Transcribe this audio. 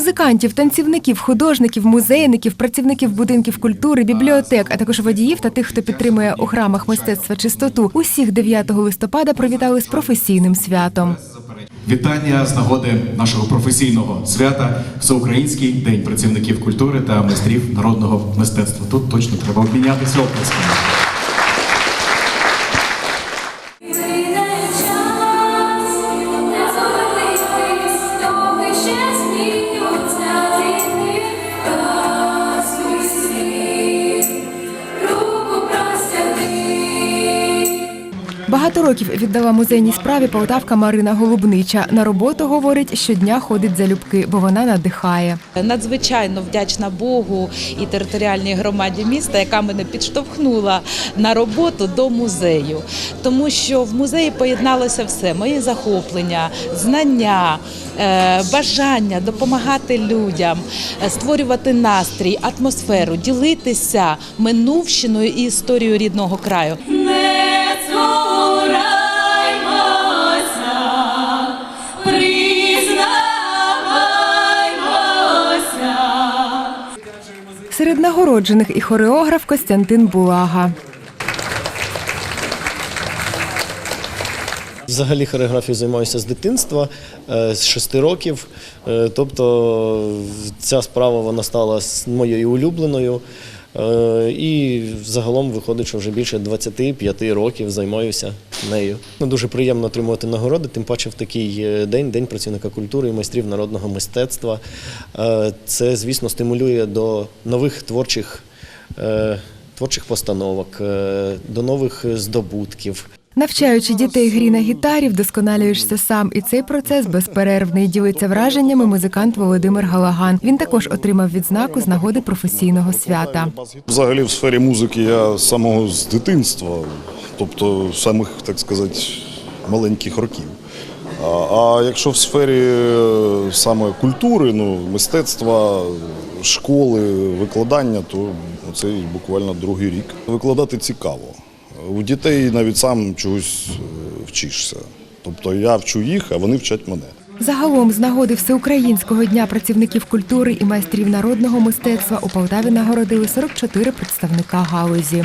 Музикантів, танцівників, художників, музейників, працівників будинків культури, бібліотек, а також водіїв та тих, хто підтримує у храмах мистецтва чистоту. Усіх 9 листопада привітали з професійним святом. Вітання з нагоди нашого професійного свята Всеукраїнський день працівників культури та майстрів народного мистецтва. Тут точно треба обмінятися оплесками. Час, Багато років віддала музейній справі полтавка Марина Голубнича. На роботу говорить, щодня ходить залюбки, бо вона надихає. Надзвичайно вдячна Богу і територіальній громаді міста, яка мене підштовхнула на роботу до музею, тому що в музеї поєдналося все: мої захоплення, знання, е, бажання допомагати людям, е, створювати настрій, атмосферу, ділитися минувщиною і історією рідного краю. Серед нагороджених і хореограф Костянтин Булага. Взагалі хореографією займаюся з дитинства, е, з шести років. Е, Тобто ця справа вона стала моєю улюбленою. Е, І загалом виходить, що вже більше 25 років займаюся нею. Ну, Дуже приємно отримувати нагороди, тим паче в такий е, день, День працівника культури і майстрів народного мистецтва. Е, Це, звісно, стимулює до нових творчих, е, творчих постановок, до нових здобутків. Навчаючи дітей грі на гітарі, вдосконалюєшся сам. І цей процес безперервний. Ділиться враженнями музикант Володимир Галаган. Він також отримав відзнаку з нагоди професійного свята. Взагалі в сфері музики я самого з дитинства, тобто самих, так сказати, маленьких років. А, якщо в сфері е, саме культури, ну, мистецтва, школи, викладання, то це буквально другий рік. Викладати цікаво. У дітей навіть сам чогось е, вчишся. Тобто я вчу їх, а вони вчать мене. Загалом, з нагоди Всеукраїнського дня працівників культури і майстрів народного мистецтва у Полтаві нагородили 44 представника галузі.